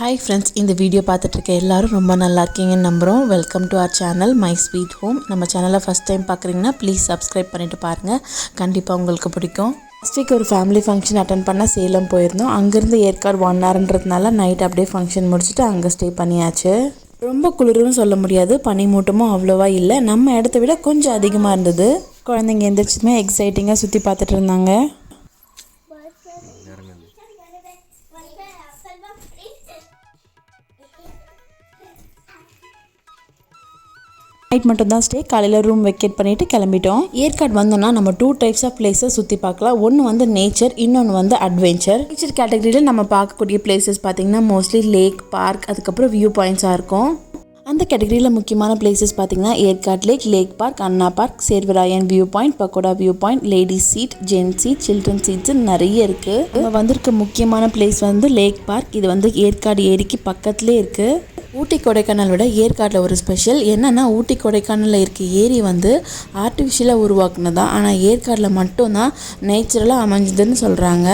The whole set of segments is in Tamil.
ஹாய் ஃப்ரெண்ட்ஸ் இந்த வீடியோ பார்த்துட்ருக்க எல்லாரும் ரொம்ப நல்லா இருக்கீங்கன்னு நம்புகிறோம் welcome to our channel my sweet home நம்ம சேனலை ஃபஸ்ட் டைம் பார்க்குறீங்கன்னா ப்ளீஸ் சப்ஸ்கிரைப் பண்ணிட்டு பாருங்கள் கண்டிப்பாக உங்களுக்கு பிடிக்கும். லாஸ்ட் வீக் ஒரு ஃபேமிலி ஃபங்க்ஷன் அட்டன் பண்ண சேலம் போயிருந்தோம். அங்கேருந்து ஏற்காடு ஒன் ஹவர்ன்றதுனால நைட் அப்படியே ஃபங்க்ஷன் முடிச்சுட்டு அங்கே ஸ்டே பண்ணியாச்சு. ரொம்ப குளிரும் சொல்ல முடியாது. பனிமூட்டமும் அவ்வளோவா இல்லை. நம்ம இடத்த விட கொஞ்சம் அதிகமாக இருந்தது. குழந்தைங்க எந்திரிச்சதுமே எக்ஸைட்டிங்காக சுற்றி பார்த்துட்டு இருந்தாங்க. நைட் மட்டும் தான் ஸ்டே காலையில் ரூம் வெக்கேட் பண்ணிவிட்டு கிளம்பிட்டோம். ஏற்காடு வந்தோம்னா நம்ம டூ டைப்ஸ் ஆஃப் பிளேஸஸ் சுற்றி பார்க்கலாம். ஒன்று வந்து நேச்சர் இன்னொன்று வந்து அட்வென்ச்சர் நேச்சர் கேட்டகரியில் நம்ம பார்க்கக்கூடிய பிளேசஸ் பார்த்திங்கன்னா மோஸ்ட்லி லேக் பார்க் அதுக்கப்புறம் வியூ பாயிண்ட்ஸாக இருக்கும். அந்த கேட்டகரியில் முக்கியமான பிளேசஸ் பார்த்தீங்கன்னா Yercaud lake lake park Anna park Shevaroy view point pagoda view point ladies seat gents seat children seats நிறைய இருக்குது நம்ம வந்திருக்க முக்கியமான பிளேஸ் வந்து லேக் பார்க் இது வந்து ஏற்காடு ஏரிக்கு பக்கத்துலேயே இருக்குது ஊட்டி கொடைக்கானல் விட ஏற்காட்டில் ஒரு ஸ்பெஷல் என்னென்னா ஊட்டி கொடைக்கானலில் இருக்க ஏரி வந்து ஆர்டிஃபிஷியலாக உருவாக்குனதான் ஆனால் ஏற்காட்டில் மட்டும்தான் நேச்சுரலாக அமைஞ்சதுன்னு சொல்கிறாங்க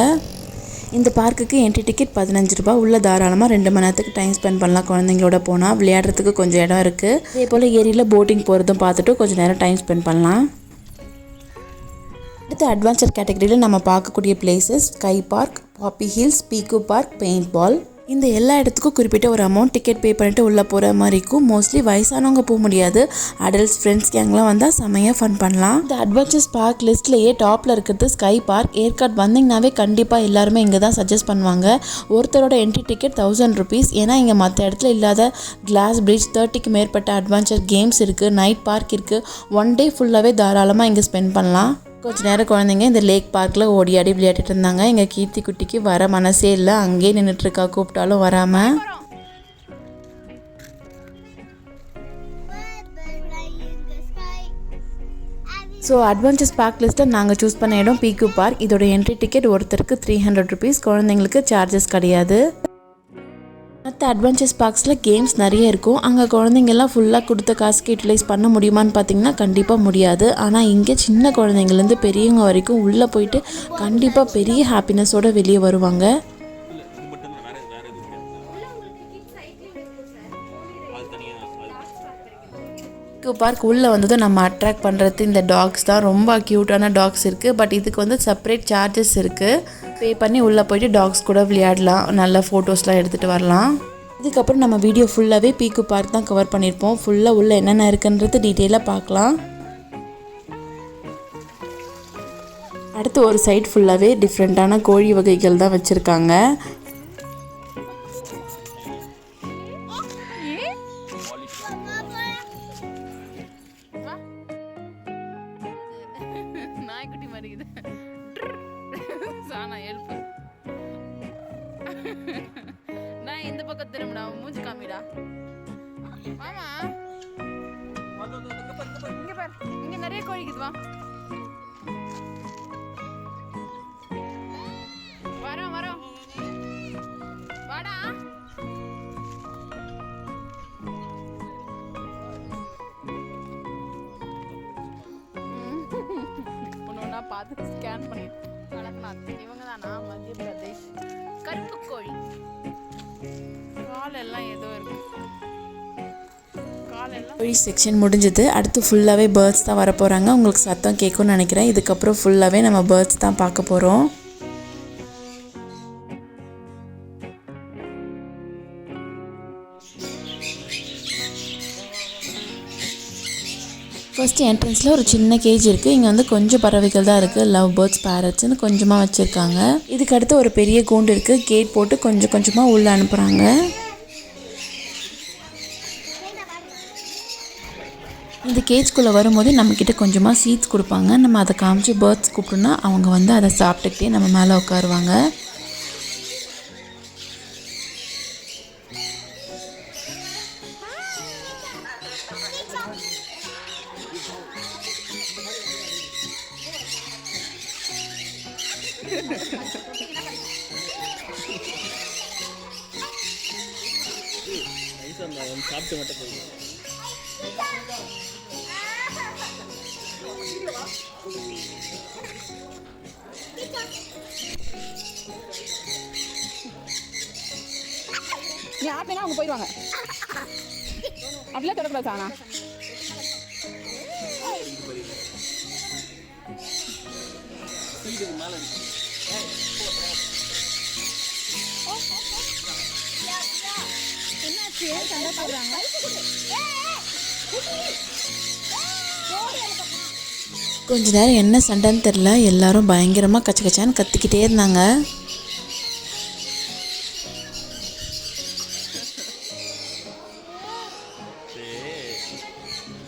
இந்த பார்க்குக்கு என்ட்ரி டிக்கெட் பதினஞ்சு ரூபா உள்ள தாராளமாக ரெண்டு மணி நேரத்துக்கு டைம் ஸ்பெண்ட் பண்ணலாம். குழந்தைங்களோட போனால் விளையாடுறதுக்கு கொஞ்சம் இடம் இருக்குது அதே போல் ஏரியில் போட்டிங் போகிறதும் பார்த்துட்டு கொஞ்சம் நேரம் டைம் ஸ்பெண்ட் பண்ணலாம். அடுத்து அட்வென்ச்சர் கேட்டகரியில் நம்ம பார்க்கக்கூடிய places sky park poppy hills peak park paintball இந்த எல்லா இடத்துக்கும் குறிப்பிட்ட ஒரு அமௌண்ட் டிக்கெட் பே பண்ணிட்டு உள்ளே போகிற மாதிரி இருக்கும் மோஸ்ட்லி வயசானவங்க போக முடியாது. அடல்ட்ஸ் ஃப்ரெண்ட்ஸ் கேங்லாம் வந்தால் செமையாக ஃபன் பண்ணலாம். இந்த அட்வென்ச்சர்ஸ் பார்க் லிஸ்ட்லேயே டாப்பில் இருக்கிறது ஸ்கை பார்க் ஏற்காடு வந்தீங்கன்னாவே கண்டிப்பாக எல்லாருமே இங்கே தான் சஜஸ்ட் பண்ணுவாங்க. ஒருத்தரோட என்ட்ரி டிக்கெட் தௌசண்ட் ருபீஸ் ஏன்னா இங்கே மற்ற இடத்துல இல்லாத கிளாஸ் பிரிட்ஜ் தேர்ட்டிக்கு மேற்பட்ட அட்வென்ச்சர் கேம்ஸ் இருக்குது நைட் பார்க் இருக்குது ஒன் டே ஃபுல்லாகவே தாராளமாக இங்கே ஸ்பெண்ட் பண்ணலாம். கொஞ்ச நேரம் குழந்தைங்க இந்த லேக் பார்க்கில் ஓடி ஆடி விளையாடிட்டு இருந்தாங்க. எங்கள் கீர்த்தி குட்டிக்கு வர மனசே இல்லை. அங்கேயே நின்றுட்டுருக்கா கூப்பிட்டாலும் வராமல் ஸோ அட்வென்ச்சர்ஸ் பார்க் லிஸ்ட்டை நாங்கள் சூஸ் பண்ண இடம் பீக்கு பார்க் இதோட என்ட்ரி டிக்கெட் ஒருத்தருக்கு த்ரீ ஹண்ட்ரட் ருபீஸ் குழந்தைங்களுக்கு சார்ஜஸ் கிடையாது. மற்ற அட்வென்ச்சர்ஸ் பார்க்ஸில் கேம்ஸ் நிறைய இருக்கும். அங்கே குழந்தைங்கெல்லாம் ஃபுல்லாக கொடுத்த காசுக்கு யூட்டிலைஸ் பண்ண முடியுமான்னு பார்த்தீங்கன்னா கண்டிப்பாக முடியாது. ஆனால் இங்கே சின்ன குழந்தைங்கலேருந்து பெரியவங்க வரைக்கும் உள்ளே போயிட்டு கண்டிப்பாக பெரிய ஹாப்பினஸோடு வெளியே வருவாங்க. பார்க் உள்ளே வந்ததும் நம்ம அட்ராக்ட் பண்ணுறது இந்த டாக்ஸ் தான். ரொம்ப க்யூட்டான டாக்ஸ் இருக்குது பட் இதுக்கு வந்து செப்பரேட் சார்ஜஸ் இருக்குது பே பண்ணி உள்ளே போயிட்டு டாக்ஸ் கூட விளையாடலாம். நல்ல ஃபோட்டோஸ்லாம் எடுத்துகிட்டு வரலாம். இதுக்கப்புறம் நம்ம வீடியோ ஃபுல்லாகவே பீக்கு பார்க் தான் கவர் பண்ணியிருப்போம் ஃபுல்லாக உள்ளே என்னென்ன இருக்குன்றது டீட்டெயிலாக பார்க்கலாம். அடுத்து ஒரு சைட் ஃபுல்லாகவே டிஃப்ரெண்ட்டான கோழி வகைகள் தான் வச்சுருக்காங்க. நாய்க்குட்டி மறிக்குது சானா எழுப்பு. நான் இந்த பக்கம் திரும்பிடா மூஞ்சி காமிடா. ஆமா. இங்க பாரு. இங்க நிறைய கோழிக்குது வா. வரோம் வரோம். வாடா. ஒன்று ஒன்றா பார்த்து ஸ்கேன் பண்ணிட்டு வளர்க்கலாம் இவங்க தானா மத்திய பிரதேஷ் கருப்பு கோழி. கால் எல்லாம் ஏதோ இருக்கு. கோழி செக்ஷன் முடிஞ்சது. அடுத்து ஃபுல்லாகவே பேர்ட்ஸ் தான் வரப்போகிறாங்க உங்களுக்கு சத்தம் கேட்கும்னு நினைக்கிறேன். இதுக்கப்புறம் ஃபுல்லாகவே நம்ம பேர்ட்ஸ் தான் பார்க்க போகிறோம் ஃபஸ்ட்டு என்ட்ரன்ஸில் ஒரு சின்ன கேஜ் இருக்குது இங்கே வந்து கொஞ்சம் பறவைகள் தான் இருக்குது லவ் பேர்ட்ஸ் பேரட்ஸ்னு கொஞ்சமாக வச்சுருக்காங்க. இதுக்கு அடுத்து ஒரு பெரிய கூண்டு இருக்குது கேட் போட்டு கொஞ்சம் கொஞ்சமாக உள்ளே அனுப்புகிறாங்க இந்த கேஜ்குள்ளே வரும்போது நம்மக்கிட்ட கொஞ்சமாக சீட்ஸ் கொடுப்பாங்க. நம்ம அதை காமிச்சு பேர்ட்ஸ் கூப்பிட்டோன்னா அவங்க வந்து அதை சாப்பிட்டுக்கிட்டே நம்ம மேலே உட்காருவாங்க. சாப்பிட்டு மட்டும் போய் நீ ஆட்டினா அவங்க போயிடுவாங்க. அப்படிலாம் தொடக்கூடாது சாணா சண்டை போடுறாங்க கொஞ்ச நேரம் என்ன சண்டைன்னு தெரில எல்லாரும் பயங்கரமாக கச்ச கச்சான்னு கத்திக்கிட்டே இருந்தாங்க.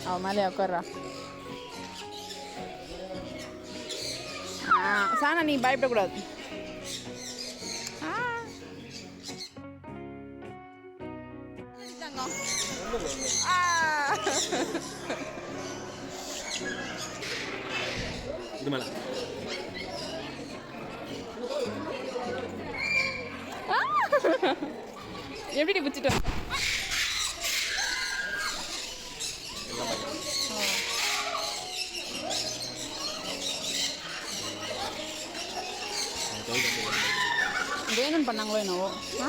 அவன் மேலே உட்கார்றா ஆ, சானா நீ பயப்படக்கூடாது. இது மேலே. எப்படி பிடிச்சிட்டு வந்த? வேணும்னு பண்ணாங்களோ என்னவோ? ஆ?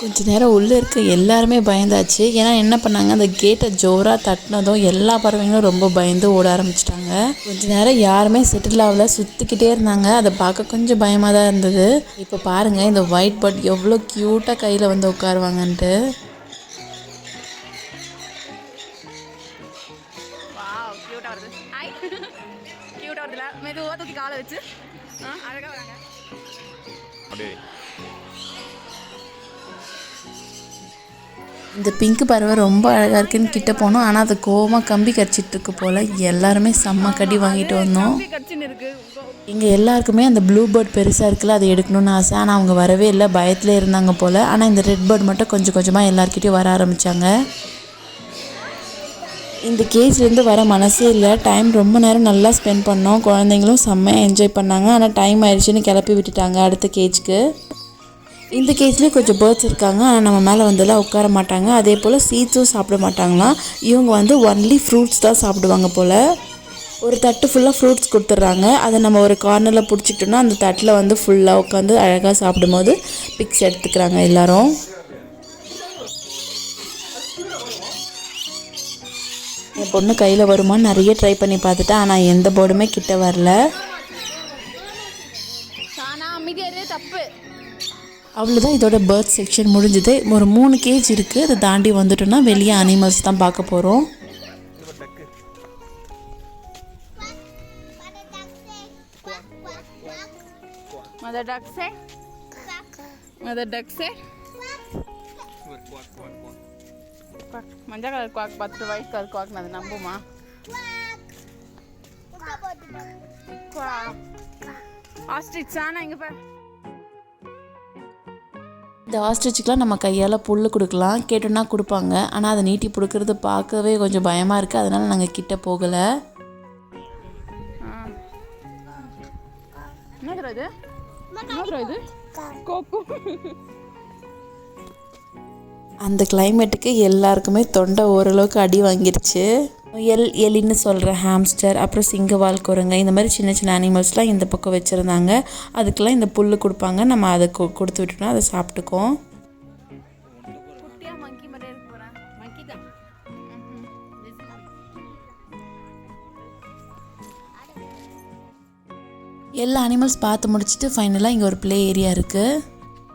கொஞ்ச நேரம் உள்ளே இருக்க எல்லாருமே பயந்தாச்சு. ஏன்னா என்ன பண்ணாங்க அந்த கேட்டை ஜோராக தட்டினதும் எல்லா பறவைங்களும் ரொம்ப பயந்து ஓட ஆரம்பிச்சிட்டாங்க. கொஞ்ச நேரம் யாருமே செட்டில் ஆகல. சுற்றிக்கிட்டே இருந்தாங்க. அதை பார்க்க கொஞ்சம் பயமாக தான் இருந்தது. இப்போ பாருங்கள் இந்த ஒயிட் பர்ட் எவ்வளோ க்யூட்டாக கையில் வந்து உட்காருவாங்கன்ட்டு. வாவ் கியூட்டா வருது. ஹாய் கியூட்டா வருதுல. மெதுவா தூக்கி காலை வச்சு. ஆ அழகா வராங்க. இந்த பிங்க் பறவை ரொம்ப அழகாக இருக்குன்னு கிட்ட போனோம். ஆனால் அது கோவமாக கம்பி கடிச்சிட்டு இருக்கு போல். எல்லாருமே செம்ம கடி வாங்கிட்டு வந்தோம். எங்கள் எல்லாருக்குமே அந்த ப்ளூ பேர்ட் பெருசாக இருக்குல்ல அதை எடுக்கணும்னு ஆசை. ஆனால் அவங்க வரவே இல்லை. பயத்தில் இருந்தாங்க போல். ஆனால் இந்த ரெட் பேர்ட் மட்டும் கொஞ்சம் கொஞ்சமாக எல்லாருக்கிட்டையும் வர ஆரம்பித்தாங்க இந்த கேஜ்லேருந்து வர மனசே இல்லை. டைம் ரொம்ப நேரம் நல்லா ஸ்பெண்ட் பண்ணோம். குழந்தைங்களும் செம்மையாக என்ஜாய் பண்ணாங்க. ஆனால் டைம் ஆயிடுச்சுன்னு கிளப்பி விட்டுட்டாங்க அடுத்த கேஜ்க்கு இந்த கேஸ்லேயும் கொஞ்சம் பேர்ட்ஸ் இருக்காங்க. ஆனால் நம்ம மேலே வந்துலாம் உட்கார மாட்டாங்க. அதே போல் சீட்ஸும் சாப்பிட மாட்டாங்களாம். இவங்க வந்து ஒன்லி ஃப்ரூட்ஸ் தான் சாப்பிடுவாங்க போல். ஒரு தட்டு ஃபுல்லாக ஃப்ரூட்ஸ் கொடுத்துட்றாங்க. அதை நம்ம ஒரு கார்னரில் பிடிச்சிக்கிட்டோம்னா அந்த தட்டில் வந்து ஃபுல்லாக உட்காந்து அழகாக சாப்பிடும்போது பிக்ஸ் எடுத்துக்கிறாங்க எல்லோரும். என் பொண்ணு கையில் வருமான்னு நிறைய ட்ரை பண்ணி பார்த்துட்டேன் ஆனால் எந்த போர்டுமே கிட்ட வரல. அவ்வளோதான் இதோட பேர்த் செக்ஷன் முடிஞ்சது. ஒரு மூணு கேஜ் இருக்குது அதை தாண்டி வந்துட்டோன்னா வெளியே அனிமல்ஸ் தான் பார்க்க போகிறோம் Mother duck say? Mother மஞ்சள் கலர் குவாக் பார்த்துட்டு ஒயிட் கலர் குவாக் நான் நம்புமா? ஆஸ்ட்ரிச்சா நான் இங்கே பாரு. இந்த ஆஸ்ட்ரிச்சுக்கெலாம் நம்ம கையால் புல் கொடுக்கலாம். கேட்டோன்னா கொடுப்பாங்க. ஆனால் அதை நீட்டி பிடிக்கிறது பார்க்கவே கொஞ்சம் பயமாக இருக்குது அதனால் நாங்கள் கிட்ட போகலை. என்ன தர இது? என்ன தர இது? கோக்கு அந்த கிளைமேட்டுக்கு எல்லாருக்குமே தொண்டை ஓரளவுக்கு அடி வாங்கிருச்சு. எல் எலின்னு சொல்கிற ஹாம்ஸ்டர் அப்புறம் சிங்கவால் குரங்கு இந்த மாதிரி சின்ன சின்ன அனிமல்ஸ்லாம் இந்த பக்கம் வச்சுருந்தாங்க. அதுக்கெல்லாம் இந்த புல் கொடுப்பாங்க. நம்ம அதை கு- கொடுத்து விட்டோம்னா அதை சாப்பிட்டுக்கோம் எல்லா அனிமல்ஸ் பார்த்து முடிச்சுட்டு ஃபைனலாக இங்கே ஒரு ப்ளே ஏரியா இருக்குது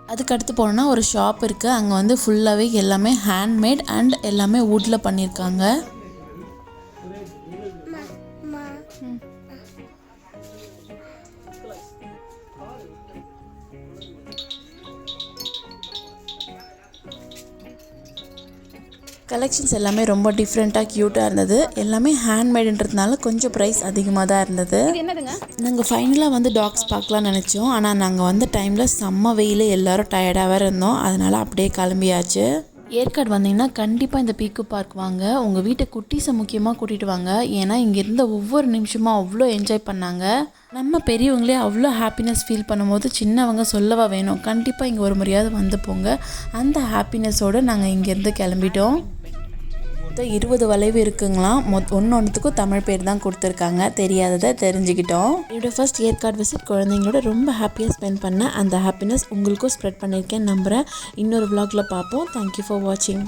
அதுக்கு அடுத்து போனோன்னா ஒரு ஷாப் இருக்குது அங்கே வந்து ஃபுல்லாகவே எல்லாமே ஹேண்ட்மேட் அண்ட் எல்லாமே வுட்டில் பண்ணியிருக்காங்க. கலெக்ஷன்ஸ் எல்லாமே ரொம்ப டிஃப்ரெண்ட்டாக க்யூட்டாக இருந்தது. எல்லாமே ஹேண்ட்மேடுன்றதுனால கொஞ்சம் ப்ரைஸ் அதிகமாக தான் இருந்தது. நாங்கள் ஃபைனலாக வந்து டாக்ஸ் பார்க்கலாம்னு நினச்சோம். ஆனால் நாங்கள் வந்த டைமில் செம்ம வெயில். எல்லாரும் டயர்டாக வேறு இருந்தோம். அதனால் அப்படியே கிளம்பியாச்சு. ஏற்காடு வந்தீங்கன்னா கண்டிப்பாக இந்த பீக்கு பார்க் வாங்க. உங்கள் வீட்டை குட்டீஸை முக்கியமாக கூட்டிகிட்டு வாங்க. ஏன்னா இங்கே இருந்த ஒவ்வொரு நிமிஷமும் அவ்வளோ என்ஜாய் பண்ணாங்க. நம்ம பெரியவங்களே அவ்வளோ ஹாப்பினஸ் ஃபீல் பண்ணும்போது சின்னவங்க சொல்லவா வேணும். கண்டிப்பாக இங்கே ஒரு முறையாவது வந்து போங்க. அந்த ஹாப்பினஸோடு நாங்கள் இங்கேருந்து கிளம்பிட்டோம். மொத்தம் இருபது வளைவு இருக்குங்களா? மொத் ஒன்று ஒன்றுத்துக்கும் தமிழ் பேர் தான் கொடுத்துருக்காங்க. தெரியாததை தெரிஞ்சுக்கிட்டோம். என்னோடய ஃபர்ஸ்ட் ஏற்காடு விசிட் குழந்தைங்களோட ரொம்ப ஹாப்பியாக ஸ்பெண்ட் பண்ண அந்த ஹாப்பினஸ் உங்களுக்கும் ஸ்ப்ரெட் பண்ணியிருக்கேன் நம்புகிறேன் இன்னொரு vlogல பார்ப்போம். தேங்க்யூ ஃபார் வாட்சிங்